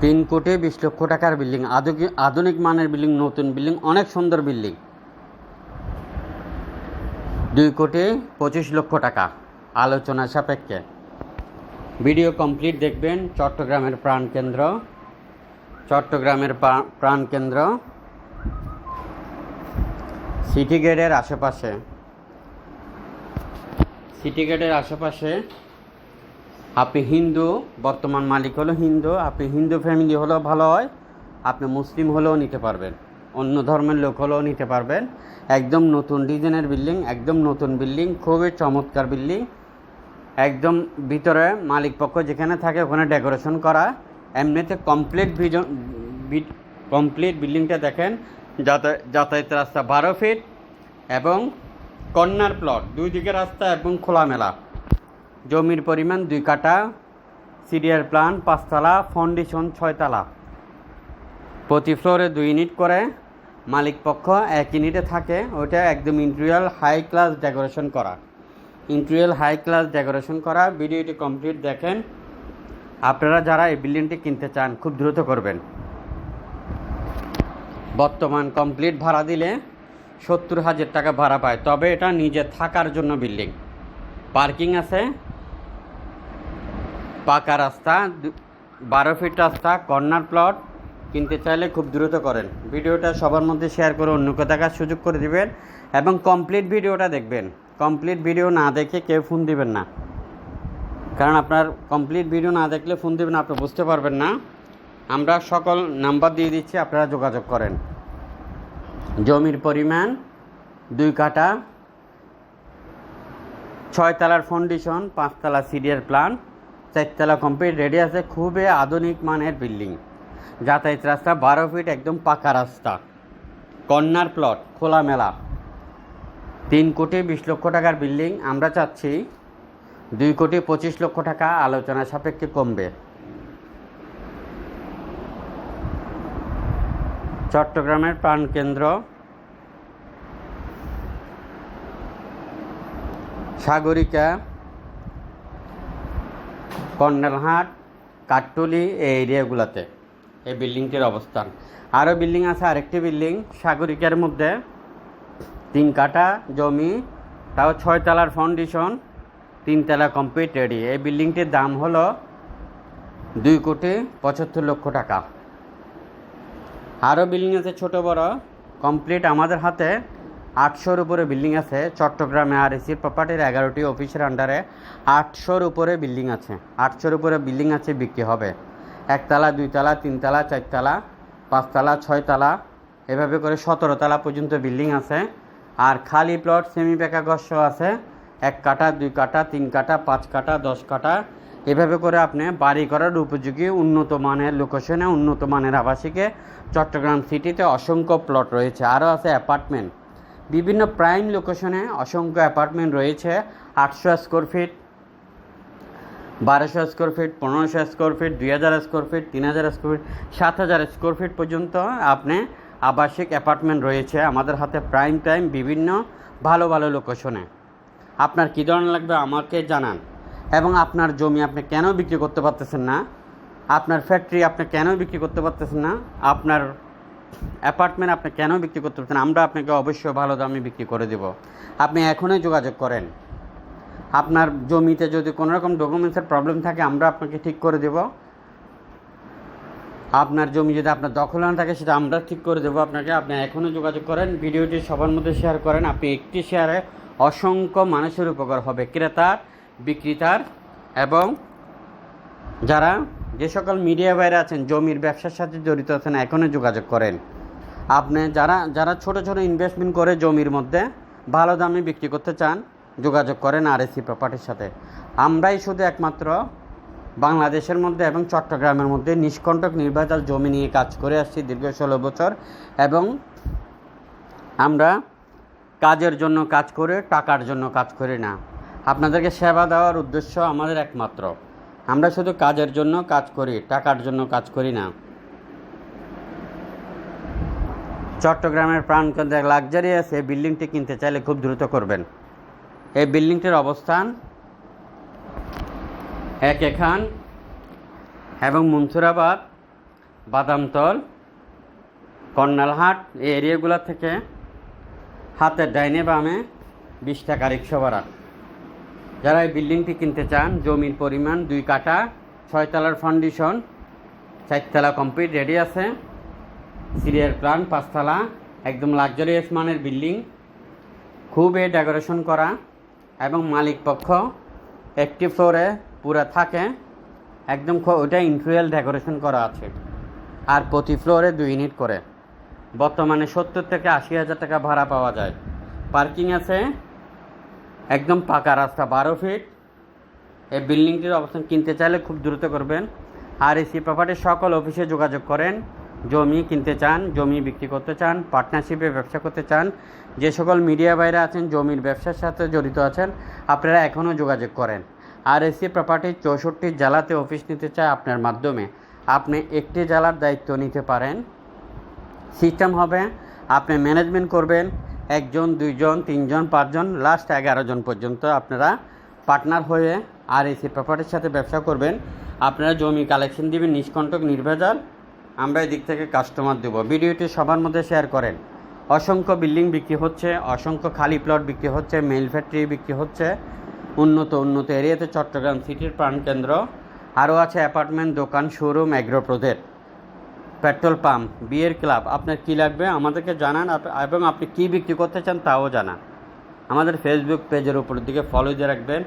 তিন কোটি বিশ লক্ষ টাকার বিল্ডিং আধুনিক মানের বিল্ডিং, নতুন বিল্ডিং, অনেক সুন্দর বিল্ডিং। দুই কোটি পঁচিশ লক্ষ টাকা, আলোচনা সাপেক্ষে। ভিডিও কমপ্লিট দেখবেন, চট্টগ্রামের প্রাণকেন্দ্র চট্টগ্রামের প্রা- প্রাণকেন্দ্র সিটি গেটের আশেপাশে। সিটি গেটের আশেপাশে আপনি হিন্দু, বর্তমান মালিক হলো হিন্দু, আপনি হিন্দু ফ্যামিলি হলেও ভালো হয়, আপনি মুসলিম হলেও নিতে পারবেন, অন্য ধর্মের লোক হলেও নিতে পারবেন। একদম নতুন ডিজাইনের বিল্ডিং, একদম নতুন বিল্ডিং, খুবই চমৎকার বিল্ডিং। একদম ভিতরে মালিক পক্ষ যেখানে থাকে ওখানে ডেকোরেশন করা। এমনিতে কমপ্লিট ভিজন কমপ্লিট বিল্ডিংটা দেখেন, যাতা- যাতায়াত রাস্তা বারো ফিট এবং কর্নার প্লট দুই দিকে রাস্তা এবং খোলামেলা। জমির পরিমাণ দুই কাটা সিরিয়াল প্ল্যান পাঁচতলা, ফাউন্ডেশন ছয়তলা। প্রতি ফ্লোরে দুই ইউনিট করে, মালিক পক্ষ এক ইউনিটে থাকে, ওইটা একদম ইন্টেরিয়াল হাই ক্লাস ডেকোরেশন করা। ইন্টেরিয়াল হাই ক্লাস ডেকোরেশন করা, ভিডিওটি কমপ্লিট দেখেন। আপনারা যারা এই বিল্ডিংটি কিনতে চান, খুব দ্রুত করবেন। বর্তমান কমপ্লিট ভাড়া দিলে সত্তর হাজার টাকা ভাড়া পায়, তবে এটা নিজে থাকার জন্য বিল্ডিং। পার্কিং আছে পাকা রাস্তা বারো ফিট রাস্তা কর্নার প্লট কিনতে চাইলে খুব দ্রুত করেন। ভিডিওটা সবার মধ্যে শেয়ার করে অন্যকে দেখার সুযোগ করে দিবেন এবং কমপ্লিট ভিডিওটা দেখবেন। কমপ্লিট ভিডিও না দেখে কেউ ফোন দিবেন না। কারণ আপনার কমপ্লিট ভিডিও না দেখলে ফোন দিবেন আপনি বুঝতে পারবেন না। আমরা সকল নাম্বার দিয়ে দিচ্ছি, আপনারা যোগাযোগ করেন। জমির পরিমাণ, দুই কাটা ছয়তলার ফাউন্ডেশন পাঁচতলা সিডিয়ার প্ল্যান চারতলা কমপ্লিট রেডি আছে, খুবই আধুনিক মানের বিল্ডিং যাতায়াত রাস্তা বারো ফিট একদম পাকা রাস্তা। কর্নার প্লট খোলামেলা। তিন কোটি বিশ লক্ষ টাকার বিল্ডিং আমরা চাচ্ছি দুই কোটি পঁচিশ লক্ষ টাকা আলোচনা সাপেক্ষে কমবে। চট্টগ্রামের প্রাণকেন্দ্র সাগরিকা কর্নেলহাট কাঠটুলি এই এরিয়াগুলোতে, এই বিল্ডিংটির অবস্থান। আরও বিল্ডিং আছে, আরেকটি বিল্ডিং, সাগরিকার মধ্যে তিন কাঠা জমি, তাও ছয় তলার ফাউন্ডেশন তিনতলা কমপ্লিট রেডি এই বিল্ডিংটির দাম হলো দুই কোটি পঁচাত্তর লক্ষ টাকা। আরও বিল্ডিং আছে, ছোট বড় কমপ্লিট আমাদের হাতে আটশোর উপরে বিল্ডিং আছে। চট্টগ্রামে আর এসির প্রপার্টির এগারোটি অফিসের আন্ডারে আটশোর উপরে বিল্ডিং আছে। আটশোর উপরে বিল্ডিং আছে, বিক্রি হবে। একতলা, দুইতলা, তিনতলা, চারতলা, পাঁচতলা, ছয়তলা, এভাবে করে সতেরো তলা পর্যন্ত বিল্ডিং আছে। আর খালি প্লট সেমি বেকাগস্য আছে। এক কাটা দুই কাটা তিন কাটা পাঁচ কাটা দশ কাটা এভাবে করে আপনি বাড়ি করার উপযোগী উন্নত মানের লোকেশনে উন্নত মানের আবাসিকে চট্টগ্রাম সিটিতে অসংখ্য প্লট রয়েছে। আরও আছে অ্যাপার্টমেন্ট বিভিন্ন প্রাইম লোকেশনে অসংখ্য অ্যাপার্টমেন্ট রয়েছে, আটশো স্কোয়ার ফিট বারোশো স্কোয়ার ফিট পনেরোশো স্কোয়ার ফিট দুই হাজার স্কোয়ার ফিট তিন হাজার স্কোয়ার ফিট সাত হাজার স্কোয়ার ফিট পর্যন্ত আপনি আবাসিক অ্যাপার্টমেন্ট রয়েছে আমাদের হাতে প্রাইম টাইম বিভিন্ন ভালো ভালো লোকেশনে আপনার কী ধরনের লাগবে আমাকে জানান। এবং আপনার জমি আপনি কেন বিক্রি করতে পারতেছেন না? আপনার ফ্যাক্টরি আপনি কেন বিক্রি করতে পারতেছেন না? আপনার অ্যাপার্টমেন্ট আপনি কেন বিক্রি করতে পারছেন? আমরা আপনাকে অবশ্যই ভালো দামে বিক্রি করে দেব। আপনি এখনই যোগাযোগ করেন। আপনার জমিতে যদি কোনো রকম ডকুমেন্টসের প্রবলেম থাকে, আমরা আপনাকে ঠিক করে দেব। আপনার জমি যদি আপনার দখল না থাকে, সেটা আমরা ঠিক করে দেবো আপনাকে। আপনি এখনও যোগাযোগ করেন, ভিডিওটি সবার মধ্যে শেয়ার করেন। আপনি একটি শেয়ারে অসংখ্য মানুষের উপকার হবে। ক্রেতার, বিক্রেতার এবং যারা যে সকল মিডিয়া বাইরে আছেন, জমির ব্যবসার সাথে জড়িত আছেন এখনই যোগাযোগ করেন। আপনি যারা যারা ছোট ছোট ইনভেস্টমেন্ট করে জমির মধ্যে ভালো দামে বিক্রি করতে চান, যোগাযোগ করেন আর এসি প্রপার্টির সাথে। আমরাই শুধু একমাত্র বাংলাদেশের মধ্যে এবং চট্টগ্রামের মধ্যে নিষ্কণ্টক নির্বাচন জমি নিয়ে কাজ করে আসছি দীর্ঘ ষোলো বছর এবং আমরা কাজের জন্য কাজ করে, টাকার জন্য কাজ করি না। আপনাদেরকে সেবা দেওয়ার উদ্দেশ্য আমাদের একমাত্র। আমরা শুধু কাজের জন্য কাজ করি, টাকার জন্য কাজ করি না। চট্টগ্রামের প্রাণকেন্দ্রে লাক্সারিয়াস এই বিল্ডিংটি কিনতে চাইলে খুব দ্রুত করবেন। এই বিল্ডিংটির অবস্থান এক এখান এবং মনসুরাবাদ, বাদামতল, কর্নালহাট, এই এরিয়াগুলো থেকে হাতের ডাইনে বামে বিশ টাকা রিক্সা ভাড়া। যারা এই বিল্ডিংটি কিনতে চান, জমির পরিমাণ, দুই কাঠা, ছয়তলার ফাউন্ডেশন চারতলা কমপ্লিট রেডি আছে। সিরিয়ার প্ল্যান পাঁচতলা, একদম লাক্সারিয়াস মানের বিল্ডিং। খুবই ডেকোরেশন করা এবং মালিক পক্ষ একটি ফ্লোরে পুরো থাকে। একদম ওটা ইন্টুরিয়াল ডেকোরেশন করা আছে। আর প্রতি ফ্লোরে দুই ইউনিট করে। বর্তমানে সত্তর থেকে আশি হাজার টাকা ভাড়া পাওয়া যায়। পার্কিং আছে একদম পাকা রাস্তা, বারো ফিট এই বিল্ডিংটির অবস্থান কিনতে চাইলে খুব দ্রুত করবেন। আর এসি প্রপার্টির সকল অফিসে যোগাযোগ করেন। জমি কিনতে চান, জমি বিক্রি করতে চান পার্টনারশিপে ব্যবসা করতে চান, যে সকল মিডিয়া বাইরে আছেন, জমির ব্যবসার সাথে জড়িত আছেন, আপনারা এখনও যোগাযোগ করেন। আর এসি প্রপার্টির চৌষট্টি জেলাতে অফিস নিতে চায় আপনার মাধ্যমে, আপনি একটি জেলার দায়িত্ব নিতে পারেন। সিস্টেম হবে, আপনি ম্যানেজমেন্ট করবেন একজন, দুইজন, তিনজন, পাঁচজন লাস্ট এগারো জন পর্যন্ত আপনারা পার্টনার হয়ে আর এসি প্রপার্টির সাথে ব্যবসা করবেন। আপনারা জমি কালেকশন দিবেন, নিষ্কণ্টক, নির্ভেজাল। আমরা এদিক থেকে কাস্টমার দেবো। ভিডিওটি সবার মধ্যে শেয়ার করেন। অসংখ্য বিল্ডিং বিক্রি হচ্ছে, অসংখ্য খালি প্লট বিক্রি হচ্ছে মেল ফ্যাক্টরি বিক্রি হচ্ছে। উন্নত উন্নত এরিয়াতে চট্টগ্রাম সিটির প্রাণকেন্দ্র। আরও আছে অ্যাপার্টমেন্ট দোকান showroom agro project petrol pump, বিয়ের ক্লাব, আপনার কী লাগবে আমাদেরকে জানান এবং আপনি কী বিক্রি করতে চান তাও জানান। আমাদের ফেসবুক পেজের উপর দিকে ফলো দিয়ে রাখবেন।